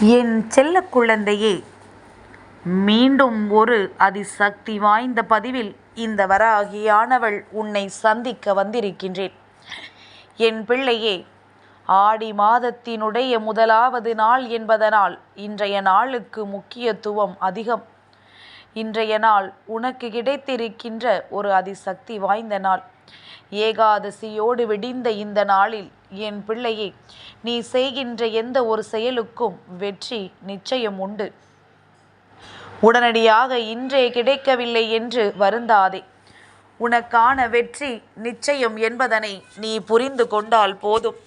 என் செல்ல குழந்தையே மீண்டும் ஒரு அதிசக்தி வாய்ந்த பதிவில் இந்த வராகியானவள் உன்னை சந்திக்க வந்திருக்கின்றேன். என் பிள்ளையே ஆடி மாதத்தினுடைய முதலாவது நாள் என்பதனால் இன்றைய நாளுக்கு முக்கியத்துவம் அதிகம். இன்றைய நாள் உனக்கு கிடைத்திருக்கின்ற ஒரு அதிசக்தி வாய்ந்த நாள். ஏகாதசியோடு விடிந்த இந்த நாளில் என் பிள்ளையே நீ செய்கின்ற எந்த ஒரு செயலுக்கும் வெற்றி நிச்சயம் உண்டு. உடனடியாக இன்றே கிடைக்கவில்லை என்று வருந்தாதே. உனக்கான வெற்றி நிச்சயம் என்பதனை நீ புரிந்து கொண்டால் போதும்.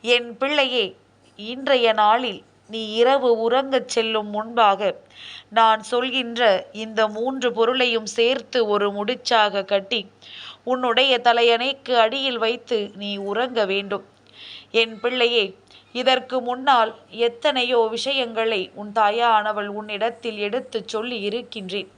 என் பிள்ளையே இன்றைய நாளில் நீ இரவு உறங்கச் செல்லும் முன்பாக நான் சொல்கின்ற இந்த மூன்று பொருளையும் சேர்த்து ஒரு முடிச்சாக கட்டி உன்னுடைய தலையணைக்கு அடியில் வைத்து நீ உறங்க வேண்டும். என் பிள்ளையே இதற்கு முன்னால் எத்தனையோ விஷயங்களை உன் தாயானவள் உன்னிடத்தில் எடுத்துச் சொல்லி இருக்கின்றேன்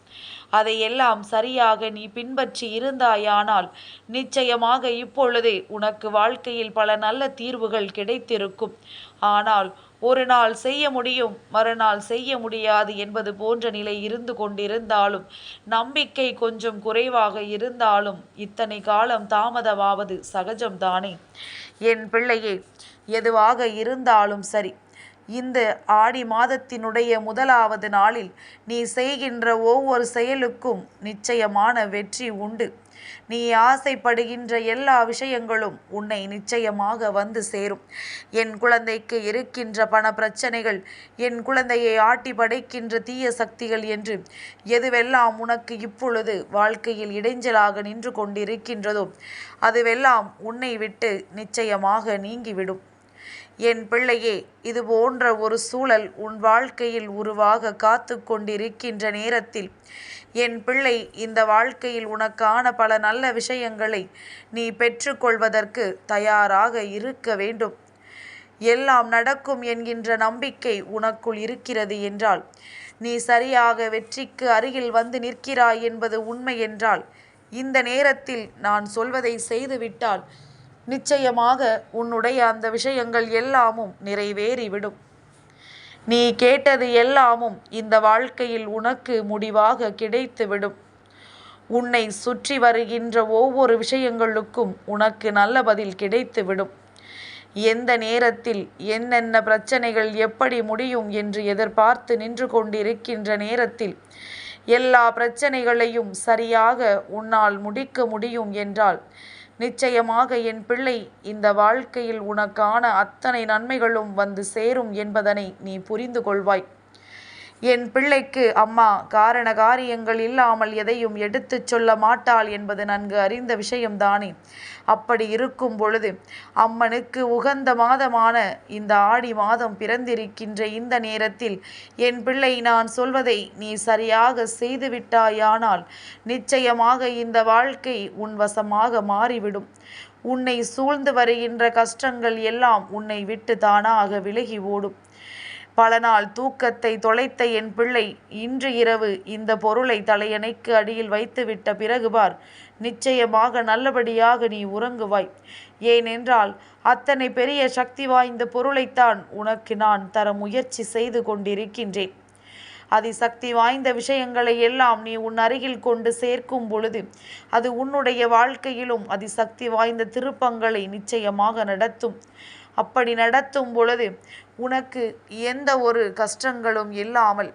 அதையெல்லாம் சரியாக நீ பின்பற்றி இருந்தாயானால் நிச்சயமாக இப்பொழுதே உனக்கு வாழ்க்கையில் பல நல்ல தீர்வுகள் கிடைத்திருக்கும். ஆனால் ஒரு நாள் செய்ய முடியும் மறுநாள் செய்ய முடியாது என்பது போன்ற நிலை இருந்து கொண்டிருந்தாலும் நம்பிக்கை கொஞ்சம் குறைவாக இருந்தாலும் இத்தனை காலம் தாமதமாவது சகஜம்தானே? என் பிள்ளையே எதுவாக இருந்தாலும் சரி இந்த ஆடி மாதத்தினுடைய முதலாவது நாளில் நீ செய்கின்ற ஒவ்வொரு செயலுக்கும் நிச்சயமான வெற்றி உண்டு. நீ ஆசைப்படுகின்ற எல்லா விஷயங்களும் உன்னை நிச்சயமாக வந்து சேரும். என் குழந்தைக்கு இருக்கின்ற பண பிரச்சனைகள் என் குழந்தையை ஆட்டி படைக்கின்ற தீய சக்திகள் என்று எதுவெல்லாம் உனக்கு இப்பொழுது வாழ்க்கையில் இடைஞ்சலாக நின்று கொண்டிருக்கின்றதோ அதுவெல்லாம் உன்னை விட்டு நிச்சயமாக நீங்கிவிடும். என் பிள்ளையே இது போன்ற ஒரு சூழல் உன் வாழ்க்கையில் உருவாக காத்து கொண்டிருக்கின்ற நேரத்தில் என் பிள்ளை இந்த வாழ்க்கையில் உனக்கான பல நல்ல விஷயங்களை நீ பெற்றுக்கொள்வதற்கு தயாராக இருக்க வேண்டும். எல்லாம் நடக்கும் என்கின்ற நம்பிக்கை உனக்குள் இருக்கிறது என்றால் நீ சரியாக வெற்றிக்கு அருகில் வந்து நிற்கிறாய் என்பது உண்மை என்றால் இந்த நேரத்தில் நான் சொல்வதை செய்துவிட்டால் நிச்சயமாக உன்னுடைய அந்த விஷயங்கள் எல்லாமும் நிறைவேறிவிடும். நீ கேட்டது எல்லாமும் இந்த வாழ்க்கையில் உனக்கு முடிவாக கிடைத்துவிடும். உன்னை சுற்றி வருகின்ற ஒவ்வொரு விஷயங்களுக்கும் உனக்கு நல்ல பதில் கிடைத்துவிடும். எந்த நேரத்தில் என்னென்ன பிரச்சனைகள் எப்படி முடியும் என்று எதிர்பார்த்து நின்று கொண்டிருக்கின்ற நேரத்தில் எல்லா பிரச்சனைகளையும் சரியாக உன்னால் முடிக்க முடியும் என்றால் நிச்சயமாக என் பிள்ளை இந்த வாழ்க்கையில் உனக்கான அத்தனை நன்மைகளும் வந்து சேரும் என்பதனை நீ புரிந்து கொள்வாய். என் பிள்ளைக்கு அம்மா காரண காரியங்கள் இல்லாமல் எதையும் எடுத்துச் சொல்ல மாட்டாள் என்பது நன்கு அறிந்த விஷயம்தானே. அப்படி இருக்கும் பொழுது அம்மனுக்கு உகந்த மாதமான இந்த ஆடி மாதம் பிறந்திருக்கின்ற இந்த நேரத்தில் என் பிள்ளை நான் சொல்வதை நீ சரியாக செய்துவிட்டாயானால் நிச்சயமாக இந்த வாழ்க்கை உன் வசமாக மாறிவிடும். உன்னை சூழ்ந்து வருகின்ற கஷ்டங்கள் எல்லாம் உன்னை விட்டு தானாக விலகி ஓடும். பல நாள் தூக்கத்தை தொலைத்த என் பிள்ளை இன்று இரவு இந்த பொருளை தலையணைக்கு அடியில் வைத்துவிட்ட பிறகு பார் நிச்சயமாக நல்லபடியாக நீ உறங்குவாய். ஏனென்றால் அத்தனை பெரிய சக்தி வாய்ந்த பொருளைத்தான் உனக்கு நான் தர முயற்சி செய்து கொண்டிருக்கின்றேன். அதிசக்தி வாய்ந்த விஷயங்களை எல்லாம் நீ உன் அருகில் கொண்டு சேர்க்கும் பொழுது அது உன்னுடைய வாழ்க்கையிலும் அதிசக்தி வாய்ந்த திருப்பங்களை நிச்சயமாக நடத்தும். அப்படி நடத்தும் பொழுது உனக்கு எந்த ஒரு கஷ்டங்களும் இல்லாமல்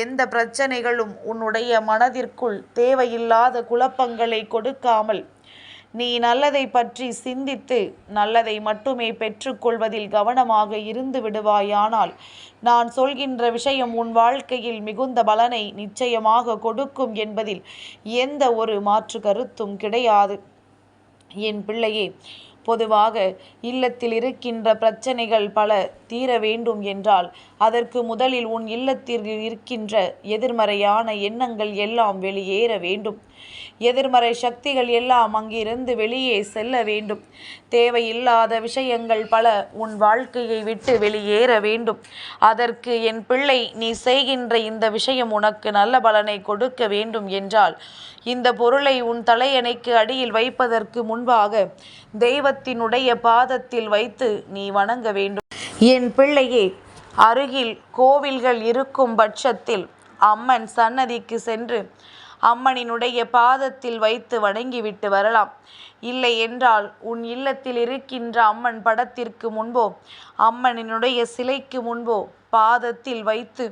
எந்த பிரச்சனைகளும் உன்னுடைய மனதிற்குள் தேவையில்லாத குழப்பங்களை கொடுக்காமல் நீ நல்லதை பற்றி சிந்தித்து நல்லதை மட்டுமே பெற்றுக்கொள்வதில் கவனமாக இருந்து விடுவாயானால் நான் சொல்கின்ற விஷயம் உன் வாழ்க்கையில் மிகுந்த பலனை நிச்சயமாக கொடுக்கும் என்பதில் எந்த ஒரு மாற்று கருத்தும் கிடையாது. என் பிள்ளையே பொதுவாக இல்லத்தில் இருக்கின்ற பிரச்சனைகள் பல தீர வேண்டும் என்றால் அதற்கு முதலில் உன் இல்லத்தில் இருக்கின்ற எதிர்மறையான எண்ணங்கள் எல்லாம் வெளியேற வேண்டும். எதிர்மறை சக்திகள் எல்லாம் அங்கிருந்து வெளியே செல்ல வேண்டும். தேவையில்லாத விஷயங்கள் பல உன் வாழ்க்கையை விட்டு வெளியேற வேண்டும். அதற்கு என் பிள்ளை நீ செய்கின்ற இந்த விஷயம் உனக்கு நல்ல பலனை கொடுக்க வேண்டும் என்றால் இந்த பொருளை உன் தலையணைக்கு அடியில் வைப்பதற்கு முன்பாக தெய்வத்தினுடைய பாதத்தில் வைத்து நீ வணங்க வேண்டும். என் பிள்ளையே அருகில் கோவில்கள் இருக்கும் பட்சத்தில் அம்மன் சன்னதிக்கு சென்று அம்மனினுடைய பாதத்தில் வைத்து வணங்கிவிட்டு வரலாம். இல்லை என்றால் உன் இல்லத்தில் இருக்கின்ற அம்மன் படத்திற்கு முன்போ அம்மனினுடைய சிலைக்கு முன்போ பாதத்தில் வைத்து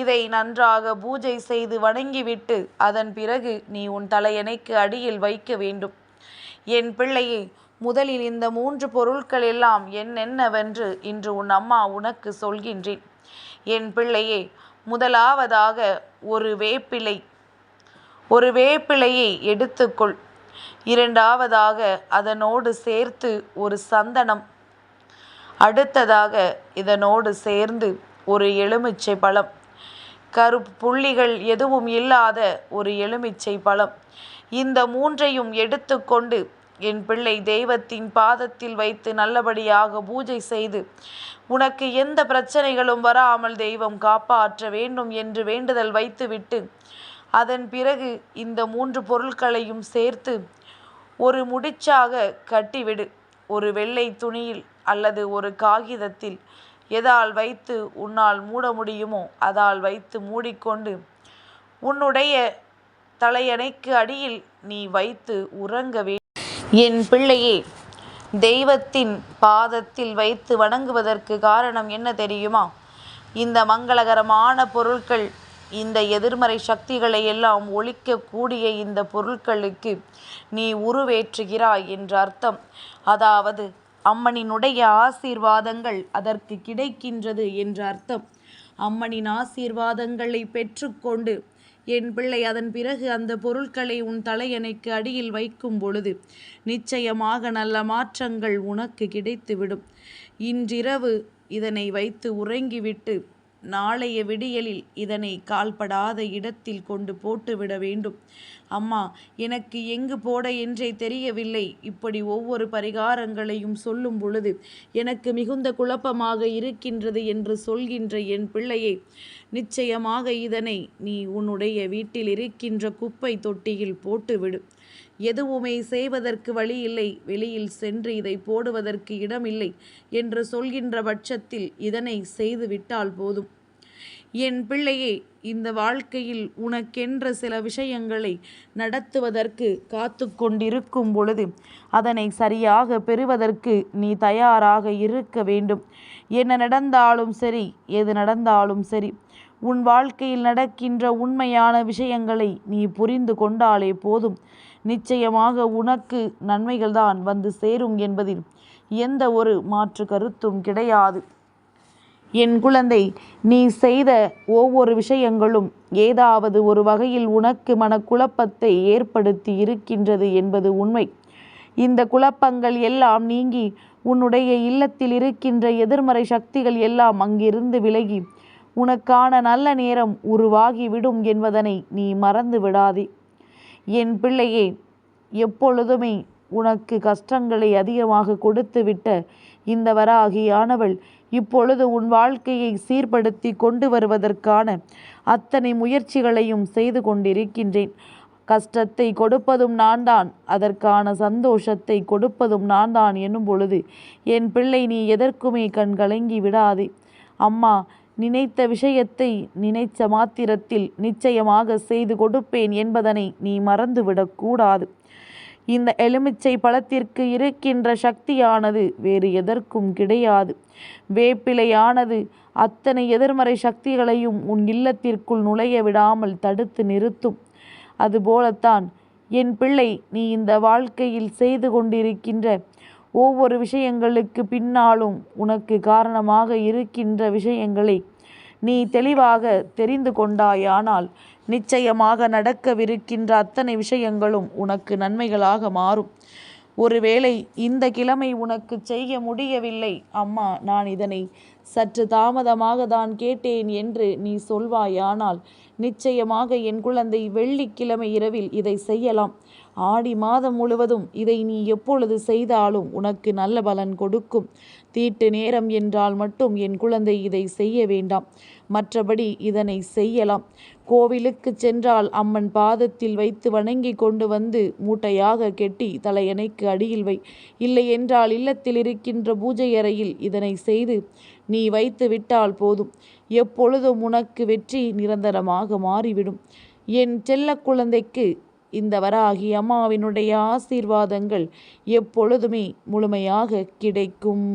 இதை நன்றாக பூஜை செய்து வணங்கிவிட்டு அதன் பிறகு நீ உன் தலையணைக்கு அடியில் வைக்க வேண்டும். என் பிள்ளையே முதலில் இந்த மூன்று பொருட்கள் எல்லாம் என்னென்னவென்று இன்று உன் அம்மா உனக்கு சொல்கின்றேன். என் பிள்ளையே முதலாவதாக ஒரு வேப்பிலை ஒரு வேப்பிலையை எடுத்துக்கொள். இரண்டாவதாக அதனோடு சேர்த்து ஒரு சந்தனம். அடுத்ததாக இதனோடு சேர்ந்து ஒரு எலுமிச்சை பழம். கருப்பு புள்ளிகள் எதுவும் இல்லாத ஒரு எலுமிச்சை பழம். இந்த மூன்றையும் எடுத்துக்கொண்டு என் பிள்ளை தெய்வத்தின் பாதத்தில் வைத்து நல்லபடியாக பூஜை செய்து உனக்கு எந்த பிரச்சனைகளும் வராமல் தெய்வம் காப்பாற்ற வேண்டும் என்று வேண்டுதல் வைத்துவிட்டு அதன் பிறகு இந்த மூன்று பொருட்களையும் சேர்த்து ஒரு முடிச்சாக கட்டிவிடு. ஒரு வெள்ளை துணியில் அல்லது ஒரு காகிதத்தில் எதால் வைத்து உன்னால் மூட முடியுமோ அதால் வைத்து மூடிக்கொண்டு உன்னுடைய தலையணைக்கு அடியில் நீ வைத்து உறங்க வே. என் பிள்ளையே தெய்வத்தின் பாதத்தில் வைத்து வணங்குவதற்கு காரணம் என்ன தெரியுமா? இந்த மங்களகரமான பொருட்கள் இந்த எதிர்மறை சக்திகளை எல்லாம் ஒழிக்கக்கூடிய இந்த பொருட்களுக்கு நீ உருவேற்றுகிறாய் என்று அர்த்தம். அதாவது அம்மனினுடைய ஆசீர்வாதங்கள் அதற்கு கிடைக்கின்றது என்று அர்த்தம். அம்மனின் ஆசீர்வாதங்களை பெற்றுக்கொண்டு என் பிள்ளை அதன் பிறகு அந்த பொருட்களை உன் தலையணைக்கு அடியில் வைக்கும் பொழுது நிச்சயமாக நல்ல மாற்றங்கள் உனக்கு கிடைத்துவிடும். இன்றிரவு இதனை வைத்து உறங்கிவிட்டு நாளைய விடியலில் இதனை கால்படாத இடத்தில் கொண்டு போட்டுவிட வேண்டும். அம்மா எனக்கு எங்கு போட என்றே தெரியவில்லை. இப்படி ஒவ்வொரு பரிகாரங்களையும் சொல்லும் பொழுது எனக்கு மிகுந்த குழப்பமாக இருக்கின்றது என்று சொல்கின்ற என் பிள்ளையை நிச்சயமாக இதனை நீ உன்னுடைய வீட்டில் இருக்கின்ற குப்பை தொட்டியில் போட்டுவிடு எதுவுமே செய்வதற்கு வழி இல்லை வெளியில் சென்று இதை போடுவதற்கு இடமில்லை என்று சொல்கின்ற பட்சத்தில் இதனை செய்து விட்டால் போதும். என் பிள்ளையே இந்த வாழ்க்கையில் உனக்கென்ற சில விஷயங்களை நடத்துவதற்கு காத்து கொண்டிருக்கும் பொழுது அதனை சரியாக பெறுவதற்கு நீ தயாராக இருக்க வேண்டும். என்ன நடந்தாலும் சரி எது நடந்தாலும் சரி உன் வாழ்க்கையில் நடக்கின்ற உண்மையான விஷயங்களை நீ புரிந்து கொண்டாலே போதும். நிச்சயமாக உனக்கு நன்மைகள்தான் வந்து சேரும் என்பதில் எந்த ஒரு மாற்று கருத்தும் கிடையாது. என் குழந்தை நீ செய்த ஒவ்வொரு விஷயங்களும் ஏதாவது ஒரு வகையில் உனக்கு மனக்குழப்பத்தை ஏற்படுத்தி இருக்கின்றது என்பது உண்மை. இந்த குழப்பங்கள் எல்லாம் நீங்கி உன்னுடைய இல்லத்தில் இருக்கின்ற எதிர்மறை சக்திகள் எல்லாம் அங்கிருந்து விலகி உனக்கான நல்ல நேரம் உருவாகிவிடும் என்பதனை நீ மறந்து விடாதே. என் பிள்ளையே எப்பொழுதுமே உனக்கு கஷ்டங்களை அதிகமாக கொடுத்துவிட்ட இந்த வராகியானவள் இப்பொழுது உன் வாழ்க்கையை சீர்படுத்தி கொண்டு வருவதற்கான அத்தனை முயற்சிகளையும் செய்து கொண்டிருக்கின்றேன். கஷ்டத்தை கொடுப்பதும் நான் தான் அதற்கான சந்தோஷத்தை கொடுப்பதும் நான் தான் என்னும் பொழுது என் பிள்ளை நீ எதற்குமே கண் கலங்கி விடாதே. அம்மா நினைத்த விஷயத்தை நினைத்த மாத்திரத்தில் நிச்சயமாக செய்து கொடுப்பேன் என்பதனை நீ மறந்துவிடக்கூடாது இந்த எலுமிச்சை பழத்திற்கு இருக்கின்ற சக்தியானது வேறு எதற்கும் கிடையாது. வேப்பிலையானது அத்தனை எதிர்மறை சக்திகளையும் உன் இல்லத்திற்குள் நுழைய விடாமல் தடுத்து நிறுத்தும். அதுபோலத்தான் என் பிள்ளை நீ இந்த வாழ்க்கையில் செய்து கொண்டிருக்கின்ற ஒவ்வொரு விஷயங்களுக்கு பின்னாலும் உனக்கு காரணமாக இருக்கின்ற விஷயங்களை நீ தெளிவாக தெரிந்து கொண்டாயானால் நிச்சயமாக நடக்கவிருக்கின்ற அத்தனை விஷயங்களும் உனக்கு நன்மைகளாக மாறும். ஒருவேளை இந்த கிழமை உனக்கு செய்ய முடியவில்லை. அம்மா நான் இதனை சற்று தாமதமாக தான் கேட்டேன் என்று நீ சொல்வாயானால் நிச்சயமாக என் குழந்தை வெள்ளிக்கிழமை இரவில் இதை செய்யலாம். ஆடி மாதம் முழுவதும் இதை நீ எப்பொழுது செய்தாலும் உனக்கு நல்ல பலன் கொடுக்கும். தீட்டு நேரம் என்றால் மட்டும் என் குழந்தை இதை செய்ய வேண்டாம். மற்றபடி இதனை செய்யலாம். கோவிலுக்கு சென்றால் அம்மன் பாதத்தில் வைத்து வணங்கி கொண்டு வந்து மூட்டையாக கெட்டி தலையணைக்கு அடியில் வை. இல்லை என்றால் இல்லத்தில் இருக்கின்ற பூஜை அறையில் இதனை செய்து நீ வைத்து விட்டால் போதும். எப்பொழுதும் உனக்கு வெற்றி நிரந்தரமாக மாறிவிடும். என் செல்ல குழந்தைக்கு இந்த வராகி அம்மாவினுடைய ஆசீர்வாதங்கள் எப்பொழுதுமே முழுமையாக கிடைக்கும்.